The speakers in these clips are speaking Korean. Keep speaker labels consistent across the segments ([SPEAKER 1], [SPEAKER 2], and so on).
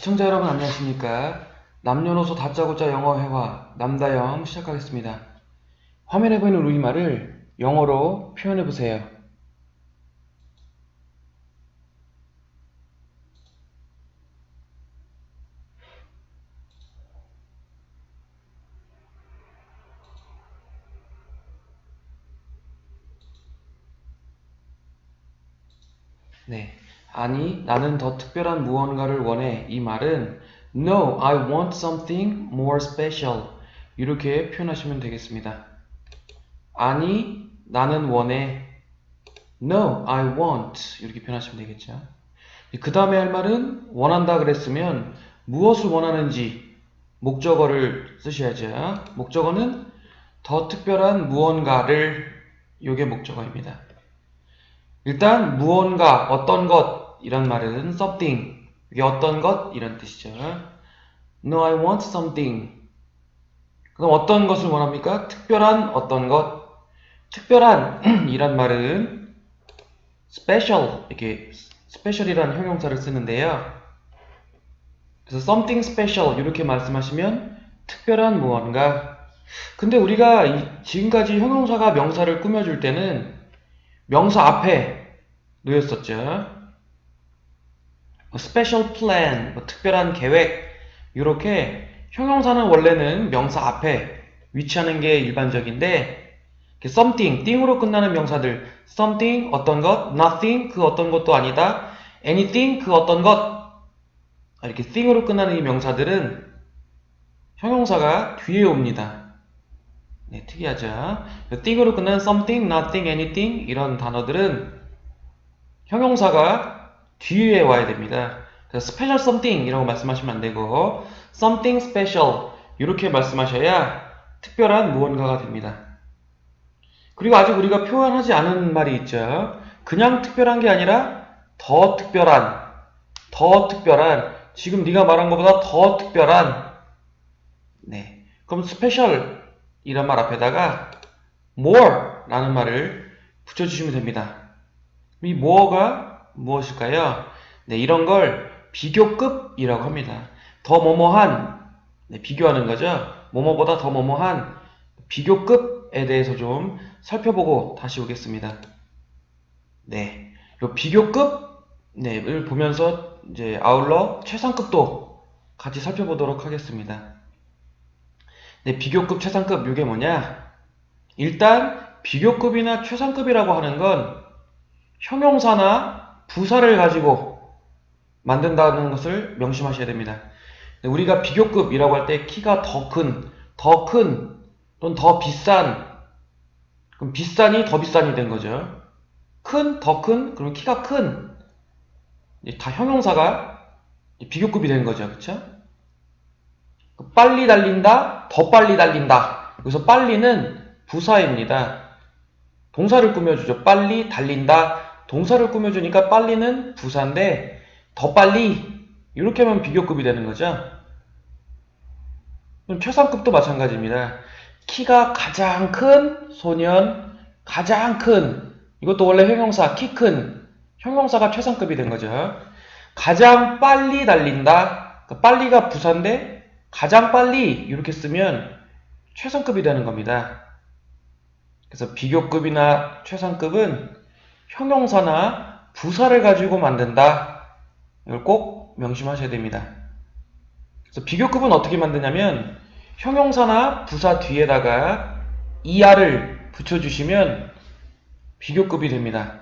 [SPEAKER 1] 시청자 여러분 안녕하십니까? 남녀노소 다짜고짜 영어 회화 남다영 시작하겠습니다. 화면에 보이는 우리말을 영어로 표현해 보세요. 네. 아니, 나는 더 특별한 무언가를 원해. 이 말은 No, I want something more special. 이렇게 표현하시면 되겠습니다. 아니, 나는 원해. No, I want. 이렇게 표현하시면 되겠죠. 그 다음에 할 말은 원한다 그랬으면 무엇을 원하는지 목적어를 쓰셔야죠. 목적어는 더 특별한 무언가를 요게 목적어입니다. 일단 무언가, 어떤 것 이런 말은 something 이게 어떤 것 이런 뜻이죠. No, I want something. 그럼 어떤 것을 원합니까? 특별한 어떤 것. 특별한 이란 말은 special 이렇게 special이라는 형용사를 쓰는데요. 그래서 something special 이렇게 말씀하시면 특별한 무언가. 근데 우리가 이- 지금까지 형용사가 명사를 꾸며줄 때는 명사 앞에 놓였었죠. 뭐 special plan, 뭐 특별한 계획, 이렇게 형용사는 원래는 명사 앞에 위치하는 게 일반적인데 something, thing으로 끝나는 명사들 something, 어떤 것, nothing, 그 어떤 것도 아니다, anything, 그 어떤 것 이렇게 thing으로 끝나는 이 명사들은 형용사가 뒤에 옵니다. 네, 특이하죠. thing으로 끝나는 something, nothing, anything 이런 단어들은 형용사가 뒤에 와야 됩니다. 그래서 special something 이라고 말씀하시면 안 되고 something special 이렇게 말씀하셔야 특별한 무언가가 됩니다. 그리고 아직 우리가 표현하지 않은 말이 있죠. 그냥 특별한 게 아니라 더 특별한, 더 특별한, 지금 네가 말한 것보다 더 특별한, 네. 그럼 special 이란 말 앞에다가 more 라는 말을 붙여주시면 됩니다. 이 more가 무엇일까요? 네, 이런 걸 비교급이라고 합니다. 더 뭐뭐한, 네, 비교하는 거죠. 뭐뭐보다 더 뭐뭐한 비교급에 대해서 좀 살펴보고 다시 오겠습니다. 네, 요 비교급, 네,을 보면서 이제 아울러 최상급도 같이 살펴보도록 하겠습니다. 네, 비교급, 최상급, 이게 뭐냐? 일단, 비교급이나 최상급이라고 하는 건 형용사나 부사를 가지고 만든다는 것을 명심하셔야 됩니다. 네, 우리가 비교급이라고 할 때 키가 더 큰, 더 큰, 또는 더 비싼, 그럼 비싼이 더 비싼이 된 거죠. 큰, 더 큰, 그럼 키가 큰. 이다 형용사가 비교급이 된 거죠. 그쵸? 빨리 달린다, 더 빨리 달린다. 여기서 빨리는 부사입니다. 동사를 꾸며주죠. 빨리 달린다. 동사를 꾸며주니까 빨리는 부사인데 더 빨리 이렇게 하면 비교급이 되는 거죠. 그럼 최상급도 마찬가지입니다. 키가 가장 큰 소년, 가장 큰 이것도 원래 형용사 키 큰 형용사가 최상급이 된 거죠. 가장 빨리 달린다. 그러니까 빨리가 부사인데 가장 빨리 이렇게 쓰면 최상급이 되는 겁니다. 그래서 비교급이나 최상급은 형용사나 부사를 가지고 만든다. 이걸 꼭 명심하셔야 됩니다. 그래서 비교급은 어떻게 만드냐면 형용사나 부사 뒤에다가 er를 붙여주시면 비교급이 됩니다.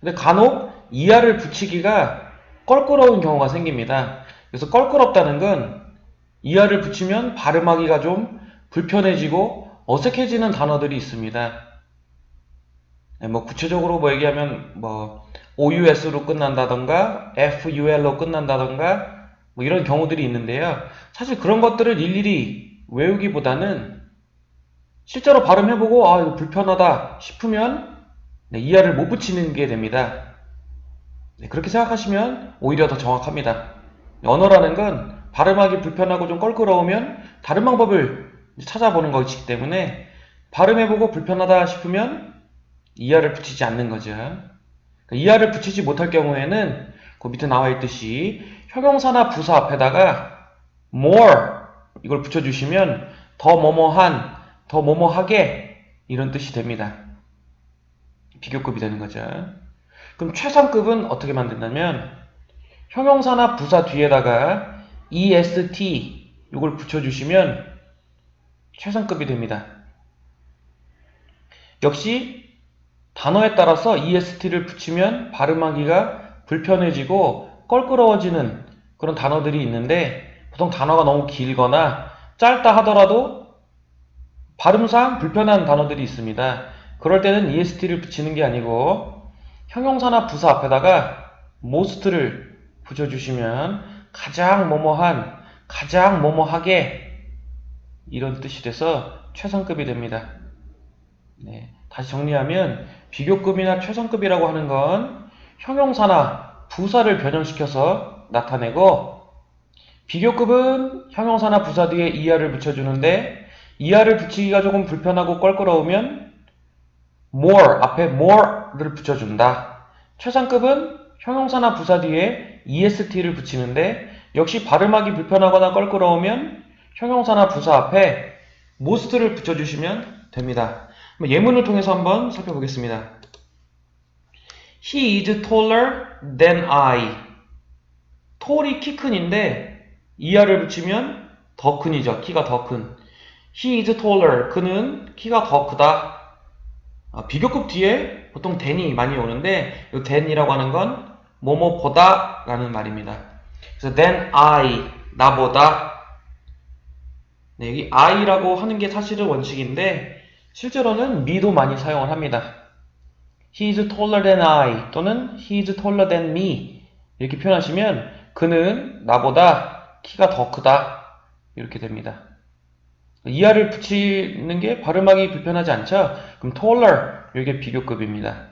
[SPEAKER 1] 근데 간혹 er를 붙이기가 껄끄러운 경우가 생깁니다. 그래서 껄끄럽다는 건 er를 붙이면 발음하기가 좀 불편해지고 어색해지는 단어들이 있습니다. 네, 뭐 구체적으로 뭐 얘기하면 뭐 OUS로 끝난다던가 FUL로 끝난다던가 뭐 이런 경우들이 있는데요. 사실 그런 것들을 일일이 외우기보다는 실제로 발음해보고 아 이거 불편하다 싶으면 네, 이하를 못 붙이는 게 됩니다. 네, 그렇게 생각하시면 오히려 더 정확합니다. 언어라는 건 발음하기 불편하고 좀 껄끄러우면 다른 방법을 찾아보는 것이기 때문에 발음해보고 불편하다 싶으면 이하를 붙이지 않는 거죠. 그러니까 이하를 붙이지 못할 경우에는 그 밑에 나와 있듯이 형용사나 부사 앞에다가 more 이걸 붙여주시면 더 뭐뭐한, 더 뭐뭐하게 이런 뜻이 됩니다. 비교급이 되는 거죠. 그럼 최상급은 어떻게 만든다면 형용사나 부사 뒤에다가 est 이걸 붙여주시면 최상급이 됩니다. 역시 단어에 따라서 est를 붙이면 발음하기가 불편해지고 껄끄러워지는 그런 단어들이 있는데 보통 단어가 너무 길거나 짧다 하더라도 발음상 불편한 단어들이 있습니다. 그럴 때는 est를 붙이는 게 아니고 형용사나 부사 앞에다가 most를 붙여주시면 가장 뭐뭐한, 가장 뭐뭐하게 이런 뜻이 돼서 최상급이 됩니다. 네, 다시 정리하면 비교급이나 최상급이라고 하는 건 형용사나 부사를 변형시켜서 나타내고 비교급은 형용사나 부사 뒤에 이하를 붙여주는데 이하를 붙이기가 조금 불편하고 껄끄러우면 more 앞에 more를 붙여준다. 최상급은 형용사나 부사 뒤에 est를 붙이는데 역시 발음하기 불편하거나 껄끄러우면 형용사나 부사 앞에 most를 붙여주시면 됩니다. 예문을 통해서 한번 살펴보겠습니다. He is taller than I. 톨이 키 큰인데 이하를 붙이면 더 큰이죠. 키가 더 큰. He is taller. 그는 키가 더 크다. 아, 비교급 뒤에 보통 than이 많이 오는데 이 than이라고 하는 건 뭐뭐보다 라는 말입니다. 그래서 than I. 나보다. 네, 여기 I라고 하는 게 사실은 원칙인데 실제로는 me도 많이 사용을 합니다. He is taller than I 또는 He is taller than me 이렇게 표현하시면 그는 나보다 키가 더 크다 이렇게 됩니다. 이하를 붙이는 게 발음하기 불편하지 않죠? 그럼 taller 이게 비교급입니다.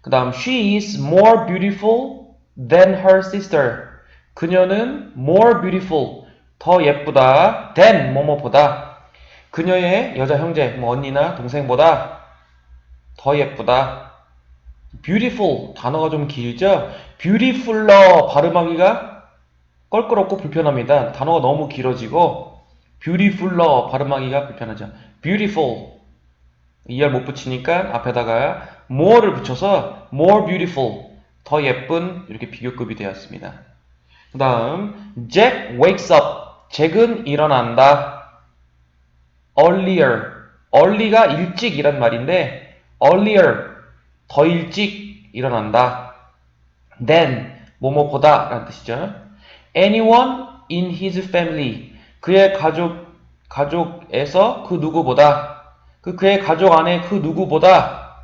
[SPEAKER 1] 그 다음 she is more beautiful than her sister 그녀는 more beautiful 더 예쁘다 than 뭐뭐보다 그녀의 여자 형제 뭐 언니나 동생보다 더 예쁘다 beautiful 단어가 좀 길죠? beautifuller 발음하기가 껄끄럽고 불편합니다. 단어가 너무 길어지고 beautifuller 발음하기가 불편하죠. beautiful 이할 못 붙이니까 앞에다가 more를 붙여서 more beautiful 더 예쁜 이렇게 비교급이 되었습니다. 그 다음 Jack wakes up 잭은 일어난다. Earlier early가 일찍이란 말인데 earlier 더 일찍 일어난다. than 뭐뭐보다 라는 뜻이죠. anyone in his family 그의 가족 가족에서 그 누구보다 그 그의 가족 안에 그 누구보다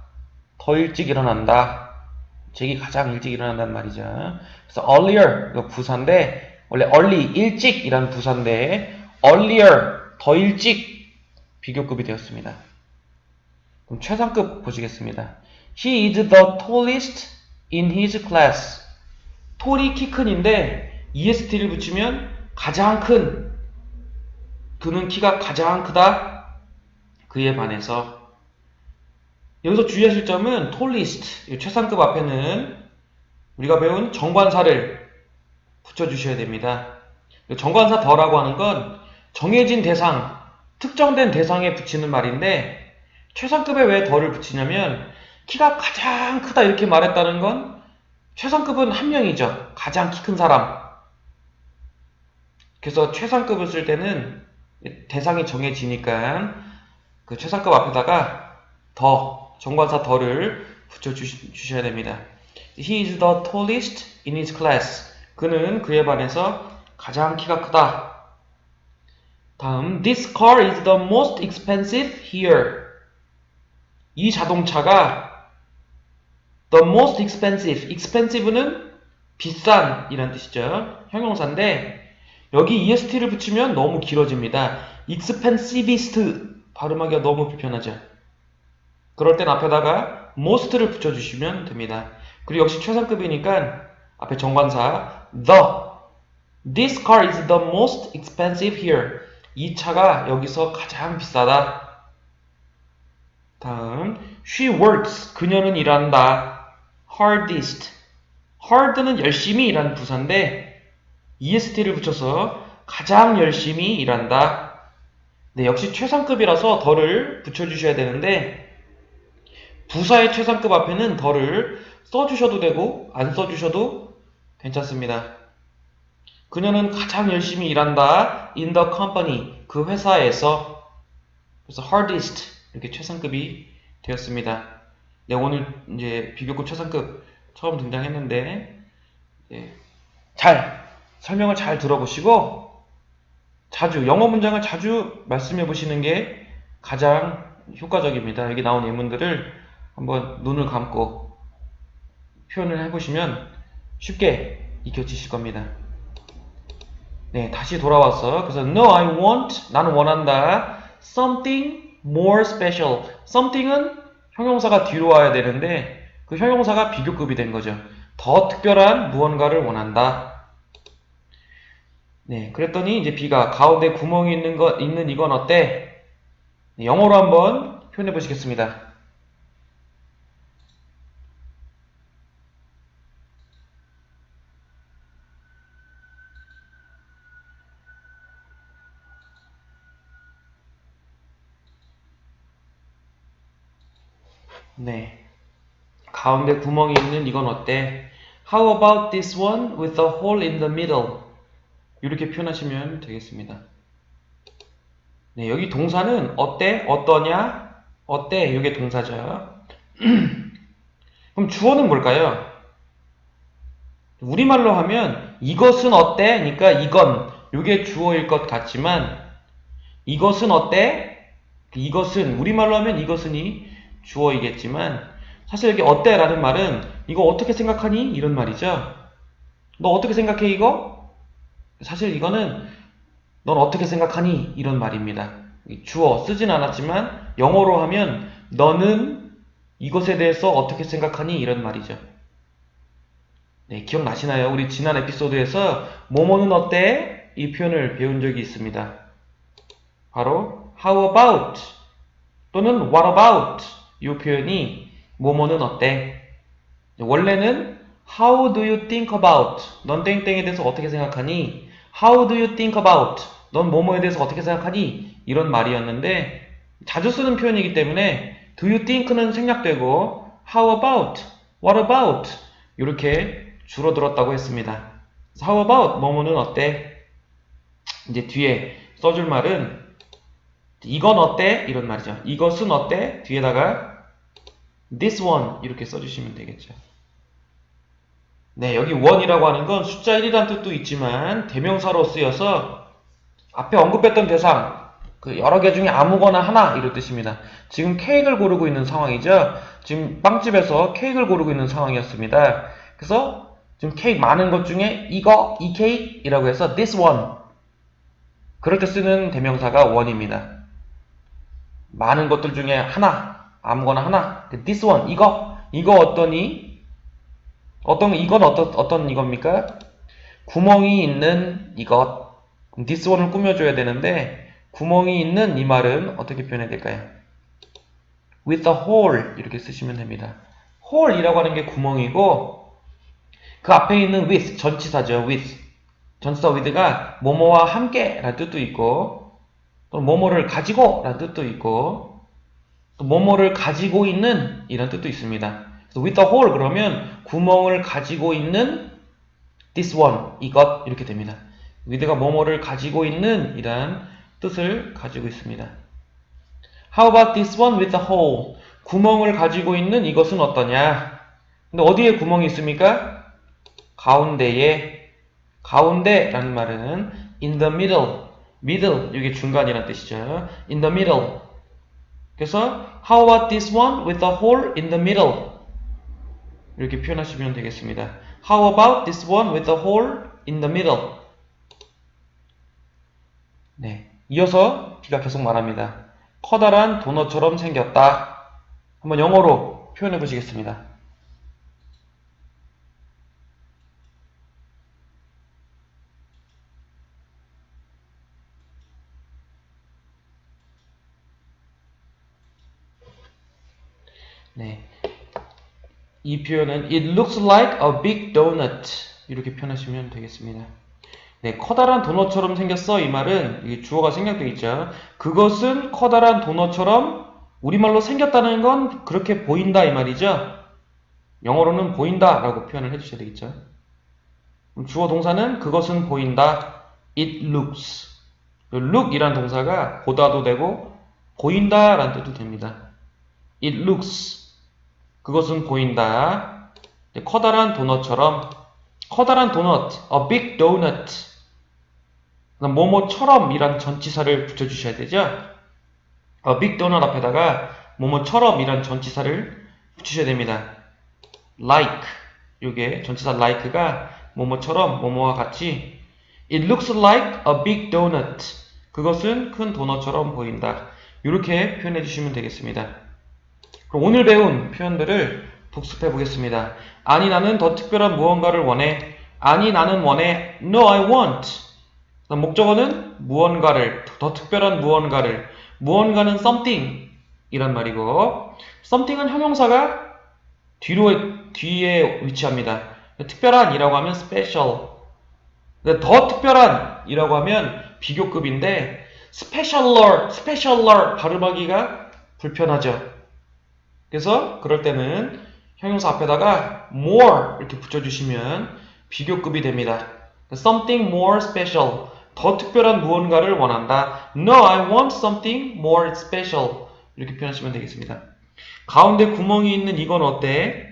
[SPEAKER 1] 더 일찍 일어난다. 잭이 가장 일찍 일어난다는 말이죠. 그래서 earlier 이거 부사인데 원래 early 일찍이란 부사인데 earlier 더 일찍 비교급이 되었습니다. 그럼 최상급 보시겠습니다. He is the tallest in his class. 톨이 키 큰인데 est를 붙이면 가장 큰 그는 키가 가장 크다 그에 반해서 여기서 주의하실 점은 tallest 최상급 앞에는 우리가 배운 정관사를 붙여주셔야 됩니다. 정관사 더라고 하는 건 정해진 대상, 특정된 대상에 붙이는 말인데 최상급에 왜 더를 붙이냐면 키가 가장 크다 이렇게 말했다는 건 최상급은 한 명이죠. 가장 키 큰 사람. 그래서 최상급을 쓸 때는 대상이 정해지니까 그 최상급 앞에다가 더, 정관사 더를 붙여주셔야 됩니다. He is the tallest in his class. 그는 그에 반해서 가장 키가 크다. 다음, This car is the most expensive here. 이 자동차가 the most expensive, expensive는 비싼 이란 뜻이죠. 형용사인데 여기 est를 붙이면 너무 길어집니다. expensivest 발음하기가 너무 불편하죠. 그럴 땐 앞에다가 most를 붙여주시면 됩니다. 그리고 역시 최상급이니까 앞에 정관사 the This car is the most expensive here. 이 차가 여기서 가장 비싸다. 다음 She works. 그녀는 일한다. hardest hard는 열심히 일하는 부사인데 est를 붙여서 가장 열심히 일한다. 네, 역시 최상급이라서 덜을 붙여주셔야 되는데 부사의 최상급 앞에는 덜을 써주셔도 되고 안 써주셔도 괜찮습니다. 그녀는 가장 열심히 일한다. in the company 그 회사에서 그래서 hardest 이렇게 최상급이 되었습니다. 네, 오늘 이제 비교급 최상급 처음 등장했는데 네, 잘 설명을 잘 들어보시고 자주 영어 문장을 자주 말씀해 보시는 게 가장 효과적입니다. 여기 나온 예문들을 한번 눈을 감고 표현을 해보시면 쉽게 익혀지실 겁니다. 네, 다시 돌아왔어. 그래서 No, I want. 나는 원한다. Something more special. Something은 형용사가 뒤로 와야 되는데 그 형용사가 비교급이 된 거죠. 더 특별한 무언가를 원한다. 네, 그랬더니 이제 B가 가운데 구멍이 있는 거 있는 이건 어때? 네, 영어로 한번 표현해 보시겠습니다. 네. 가운데 구멍이 있는 이건 어때? How about this one with a hole in the middle? 이렇게 표현하시면 되겠습니다. 네, 여기 동사는 어때? 어떠냐? 어때? 이게 동사죠. 그럼 주어는 뭘까요? 우리말로 하면 이것은 어때? 그러니까 이건 이게 주어일 것 같지만 이것은 어때? 이것은 우리말로 하면 이것은이 주어이겠지만 사실 여기 어때? 라는 말은 이거 어떻게 생각하니? 이런 말이죠. 너 어떻게 생각해 이거? 사실 이거는 넌 어떻게 생각하니? 이런 말입니다. 주어 쓰진 않았지만 영어로 하면 너는 이것에 대해서 어떻게 생각하니? 이런 말이죠. 네, 기억나시나요? 우리 지난 에피소드에서 뭐뭐는 어때? 이 표현을 배운 적이 있습니다. 바로 how about 또는 what about 이 표현이 뭐뭐는 어때? 원래는 How do you think about? 넌 땡땡에 대해서 어떻게 생각하니? How do you think about? 넌 뭐뭐에 대해서 어떻게 생각하니? 이런 말이었는데 자주 쓰는 표현이기 때문에 do you think는 생략되고 how about? what about? 이렇게 줄어들었다고 했습니다. how about? 뭐뭐는 어때? 이제 뒤에 써줄 말은 이건 어때? 이런 말이죠. 이것은 어때? 뒤에다가 this one 이렇게 써주시면 되겠죠. 네, 여기 one이라고 하는 건 숫자 1이란 뜻도 있지만 대명사로 쓰여서 앞에 언급했던 대상 그 여러 개 중에 아무거나 하나 이런 뜻입니다. 지금 케이크를 고르고 있는 상황이죠. 지금 빵집에서 케이크를 고르고 있는 상황이었습니다. 그래서 지금 케이크 많은 것 중에 이거, 이 케이크이라고 해서 this one 때 쓰는 대명사가 one입니다. 많은 것들 중에 하나, 아무거나 하나, this one, 이거, 이거 어떠니? 어떤, 이건 어떤, 어떤 이겁니까? 구멍이 있는 이것, this one을 꾸며줘야 되는데, 구멍이 있는 이 말은 어떻게 표현해야 될까요? with a hole, 이렇게 쓰시면 됩니다. hole이라고 하는 게 구멍이고, 그 앞에 있는 with, 전치사죠, with. 전치사 with가 뭐뭐와 함께 라는 뜻도 있고, 또 뭐뭐를 가지고 라는 뜻도 있고 또 뭐뭐를 가지고 있는 이런 뜻도 있습니다. 그래서 with a hole 그러면 구멍을 가지고 있는 this one 이것 이렇게 됩니다. with가 뭐뭐를 가지고 있는 이란 뜻을 가지고 있습니다. How about this one with a hole? 구멍을 가지고 있는 이것은 어떠냐? 근데 어디에 구멍이 있습니까? 가운데에 가운데라는 말은 in the middle middle 이게 중간이라는 뜻이죠. in the middle. 그래서 how about this one with a hole in the middle? 이렇게 표현하시면 되겠습니다. How about this one with a hole in the middle? 네. 이어서 비가 계속 말합니다. 커다란 도넛처럼 생겼다. 한번 영어로 표현해 보시겠습니다. 네. 이 표현은 It looks like a big donut 이렇게 표현하시면 되겠습니다. 네, 커다란 도넛처럼 생겼어. 이 말은 주어가 생략되어 있죠. 그것은 커다란 도넛처럼 우리말로 생겼다는 건 그렇게 보인다 이 말이죠. 영어로는 보인다 라고 표현을 해주셔야 되겠죠. 주어 동사는 그것은 보인다. It looks. look이란 동사가 보다도 되고 보인다 라는 뜻도 됩니다. It looks. 그것은 보인다. 네, 커다란 도넛처럼 커다란 도넛, a big donut. 그다음 뭐뭐처럼 이란 전치사를 붙여주셔야 되죠. a big donut 앞에다가 뭐뭐처럼 이란 전치사를 붙이셔야 됩니다. like 요게 전치사 like가 뭐뭐처럼 뭐뭐와 같이 It looks like a big donut. 그것은 큰 도넛처럼 보인다. 이렇게 표현해 주시면 되겠습니다. 그럼 오늘 배운 표현들을 복습해 보겠습니다. 아니 나는 더 특별한 무언가를 원해. 아니 나는 원해. No, I want. 목적어는 무언가를 더 특별한 무언가를 무언가는 something 이란 말이고 something은 형용사가 뒤로 뒤에 위치합니다. 특별한 이라고 하면 special. 더 특별한 이라고 하면 비교급인데 specialer, specialer 발음하기가 불편하죠. 그래서 그럴 때는 형용사 앞에다가 more 이렇게 붙여주시면 비교급이 됩니다. something more special. 더 특별한 무언가를 원한다. No, I want something more special. 이렇게 표현하시면 되겠습니다. 가운데 구멍이 있는 이건 어때?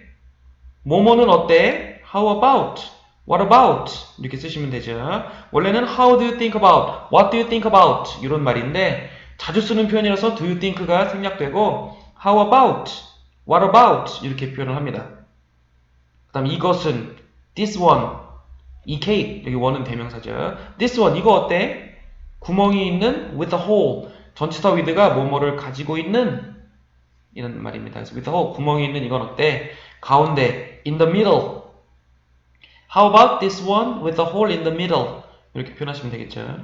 [SPEAKER 1] 뭐뭐는 어때? How about? What about? 이렇게 쓰시면 되죠. 원래는 How do you think about? What do you think about? 이런 말인데 자주 쓰는 표현이라서 do you think가 생략되고 How about? What about? 이렇게 표현을 합니다. 그 다음 이것은 this one 이 케이크 여기 원은 대명사죠. This one 이거 어때? 구멍이 있는 with a hole 전치사 with가 뭐뭐를 가지고 있는 이런 말입니다. 그래서 with a hole 구멍이 있는 이건 어때? 가운데 in the middle How about this one with a hole in the middle 이렇게 표현하시면 되겠죠.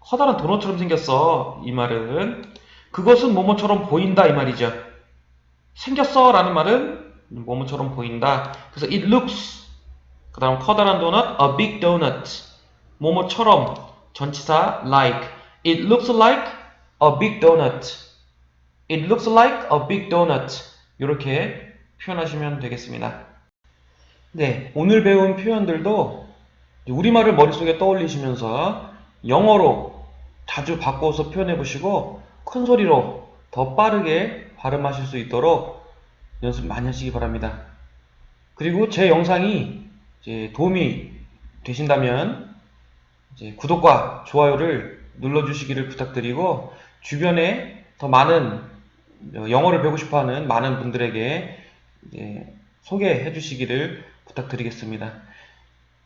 [SPEAKER 1] 커다란 도넛처럼 생겼어 이 말은 그것은 뭐뭐처럼 보인다 이 말이죠. 생겼어 라는 말은 뭐뭐처럼 보인다. 그래서 it looks 그 다음 커다란 도넛, a big donut. 뭐뭐처럼 전치사 like. It looks like a big donut. It looks like a big donut. 이렇게 표현하시면 되겠습니다. 네, 오늘 배운 표현들도 우리말을 머릿속에 떠올리시면서 영어로 자주 바꿔서 표현해 보시고 큰 소리로 더 빠르게 발음하실 수 있도록 연습 많이 하시기 바랍니다. 그리고 제 영상이 도움이 되신다면 구독과 좋아요를 눌러주시기를 부탁드리고 주변에 더 많은 영어를 배우고 싶어하는 많은 분들에게 소개해 주시기를 부탁드리겠습니다.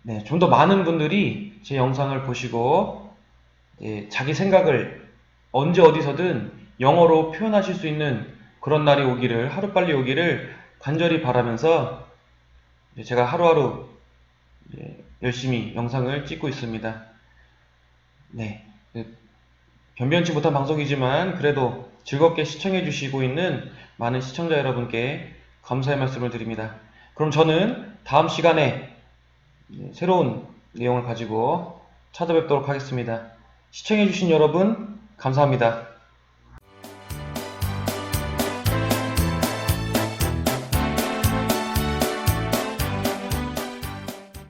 [SPEAKER 1] 네, 좀 더 많은 분들이 제 영상을 보시고 자기 생각을 언제 어디서든 영어로 표현하실 수 있는 그런 날이 오기를 하루빨리 오기를 간절히 바라면서 제가 하루하루 열심히 영상을 찍고 있습니다. 네. 변변치 못한 방송이지만 그래도 즐겁게 시청해 주시고 있는 많은 시청자 여러분께 감사의 말씀을 드립니다. 그럼 저는 다음 시간에 새로운 내용을 가지고 찾아뵙도록 하겠습니다. 시청해 주신 여러분 감사합니다.